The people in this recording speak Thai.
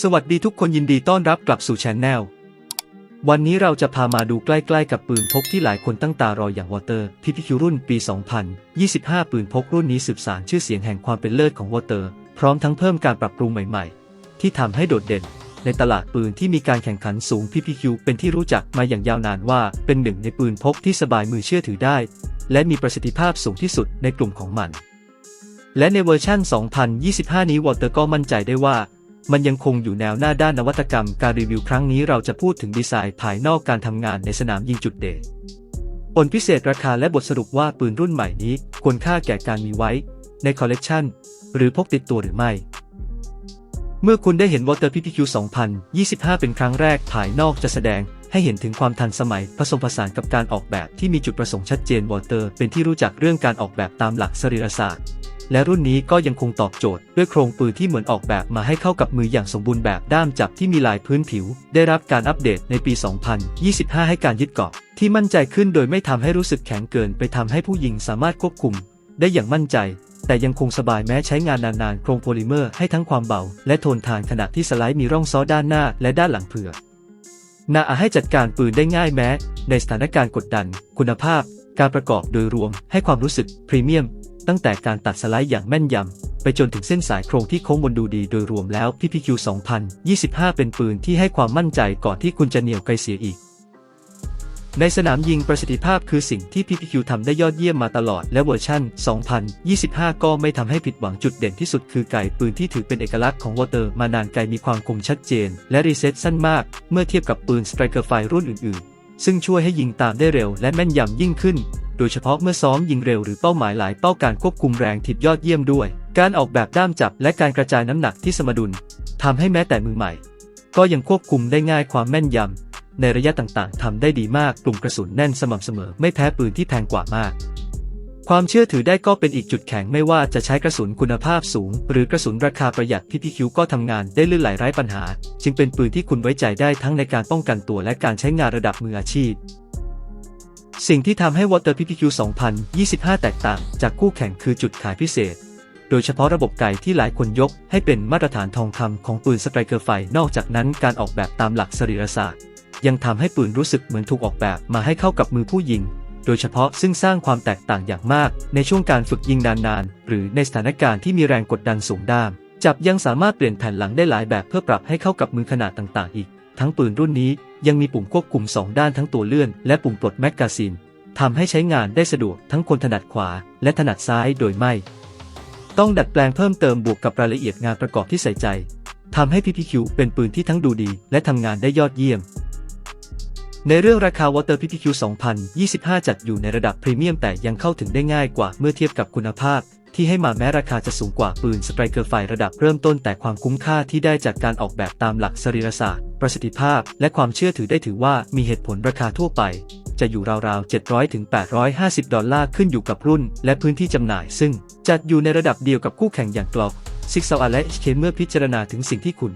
สวัสดีทุกคนยินดีต้อนรับกลับสู่ช anel วันนี้เราจะพามาดูใกล้ๆกับปืนพกที่หลายคนตั้งตารออย่างวอเตอร์ PPQ รุ่นปี 2025 ปืนพกรุ่นนี้สืบสานชื่อเสียงแห่งความเป็นเลิศของวอเตอร์ พร้อมทั้งเพิ่มการปรับปรุงใหม่ๆ ที่ทำให้โดดเด่น ในตลาดปืนที่มีการแข่งขันสูง PPQ เป็นที่รู้จักมาอย่างยาวนานว่า เป็นหนึ่งในปืนพกที่สบายมือเชื่อถือได้ และมีประสิทธิภาพสูงที่สุดในกลุ่มของมันและในเวอร์ชั่น 2025 นี้วอเตอร์ก็มั่นใจได้ว่า มันยังคงอยู่แนวหน้าด้านนวัตกรรมการรีวิวครั้งนี้เราจะพูดถึงดีไซน์ภายนอกการทำงานในสนามยิงจุดเด่นผลพิเศษราคาและบทสรุปว่าปืนรุ่นใหม่นี้ควรค่าแก่การมีไว้ ในคอลเลกชันหรือพกติดตัวหรือไม่ เมื่อคุณได้เห็น Water PPQ 2025 เป็นครั้งแรกภายนอกจะแสดงให้เห็นถึงความทันสมัยผสมผสานกับการออกแบบที่มีจุดประสงค์ชัดเจน Water เป็นที่รู้จักเรื่องการออกแบบตามหลักสรีรศาสตร์ และรุ่นนี้ก็ยังคงตอบโจทย์ด้วยโครงปืนที่เหมือนออกแบบมาให้เข้ากับมืออย่างสมบูรณ์แบบด้ามจับที่มีลายพื้นผิว ได้รับการอัปเดตในปี 2025 ให้การยึดเกาะที่มั่นใจขึ้นโดยไม่ทำให้รู้สึกแข็งเกินไปทำให้ผู้ยิงสามารถควบคุม ได้อย่างมั่นใจ แต่ยังคงสบายแม้ใช้งานนานๆ โครงโพลิเมอร์ให้ทั้งความเบา และทนทานขณะที่สไลด์มีร่องซ้อด้านหน้าและด้านหลังเผื่อนาอาให้จัดการปืนได้ง่ายแม้ ในสถานการณ์กดดัน คุณภาพ การประกอบโดยรวมให้ความรู้สึกพรีเมียม ตั้งแต่การตัดสไลด์อย่างแม่นยำ ไปจนถึงเส้นสายโครงที่โค้งบนดูดีโดยรวมแล้ว PPQ 2025 เป็นปืนที่ให้ความมั่นใจก่อนที่คุณจะเหนี่ยวไกลเสียอีก ในสนามยิงประสิทธิภาพคือสิ่งที่ PPQ ทำได้ยอดเยี่ยมมาตลอดและเวอร์ชัน2025 ก็ไม่ทำให้ผิดหวังจุดเด่นที่สุดคือไก่ปืนที่ถือเป็นเอกลักษณ์ของวอเตอร์มานานไกลมีความคมชัดเจน และรีเซ็ตสั้นมาก เมื่อเทียบกับปืนสไตรเกอร์ไฟรุ่นอื่นๆซึ่งช่วยให้ยิงตามได้เร็วและแม่นยำยิ่งขึ้น ดยเฉพาะเมื่อซ้อมยิงเร็วหรือเป้าหมายหลายเป้าการควบคุมแรงทิดยอดเยี่ยมด้วย การออกแบบด้ามจับและการกระจายน้ำหนักที่สมดุลทำให้แม้แต่มือใหม่ ก็ยังควบคุมได้ง่ายความแม่นยำในระยะต่างๆทำได้ดีมากกลุ่มกระสุนแน่นสม่ำเสมอไม่แพ้ปืนที่แพงกว่ามากความเชื่อถือได้ก็เป็นอีกจุดแข็งไม่ว่าจะใช้กระสุนคุณภาพสูง หรือกระสุนราคาประหยัด PPQ ก็ทำงานได้ลื่นไหลไร้ปัญหา จึงเป็นปืนที่คุณไว้ใจได้ทั้งในการป้องกันตัวและการใช้งานระดับมืออาชีพ สิ่งที่ทำให้ Water PPQ 2025 แตกต่างจากคู่แข่งคือจุดขายพิเศษ โดยเฉพาะระบบไก่ที่หลายคนยกให้เป็นมาตรฐานทองคำของปืนสไตรเกอร์ไฟ นอกจากนั้นการออกแบบตามหลักสรีรศาสตร์ ยังทำให้ปืนรู้สึกเหมือนถูกออกแบบมาให้เข้ากับมือผู้ยิง โดยเฉพาะซึ่งสร้างความแตกต่างอย่างมากในช่วงการฝึกยิงนานๆ หรือในสถานการณ์ที่มีแรงกดดันสูงด้าม จับยังสามารถเปลี่ยนแผ่นหลังได้หลายแบบเพื่อปรับให้เข้ากับมือขนาดต่างๆ อีก ทั้งปืนรุ่นนี้ยังมีปุ่มควบคุม 2 ด้านทั้งตัวเลื่อน และปุ่มปลดแมกกาซีนทำให้ใช้งานได้สะดวกทั้งคนถนัดขวา และถนัดซ้ายโดยไม่ ต้องดัดแปลงเพิ่มเติมบวกกับรายละเอียดงานประกอบที่ใส่ใจทำให้ PPQ เป็นปืนที่ทั้งดูดี และทำงานได้ยอดเยี่ยม ในเรื่องราคา Water PPQ 2025 จัดอยู่ในระดับพรีเมียมแต่ยังเข้าถึงได้ง่ายกว่าเมื่อเทียบกับคุณภาพ ที่ให้มาแม้ราคาจะสูงกว่าปืนสไตรเกอร์ไฟระดับเริ่มต้นแต่ความคุ้มค่าที่ได้จากการออกแบบตามหลักสรีรศาสตร์ ประสิทธิภาพ และความเชื่อถือได้ถือว่ามีเหตุผลราคาทั่วไป จะอยู่ราวๆ 700ถึง850 ดอลลาร์ขึ้นอยู่กับรุ่น และพื้นที่จำหน่าย ซึ่งจัดอยู่ในระดับเดียวกับคู่แข่งอย่างกลอกซิกซาวและเคนเมื่อพิจารณาถึงสิ่งที่คุณ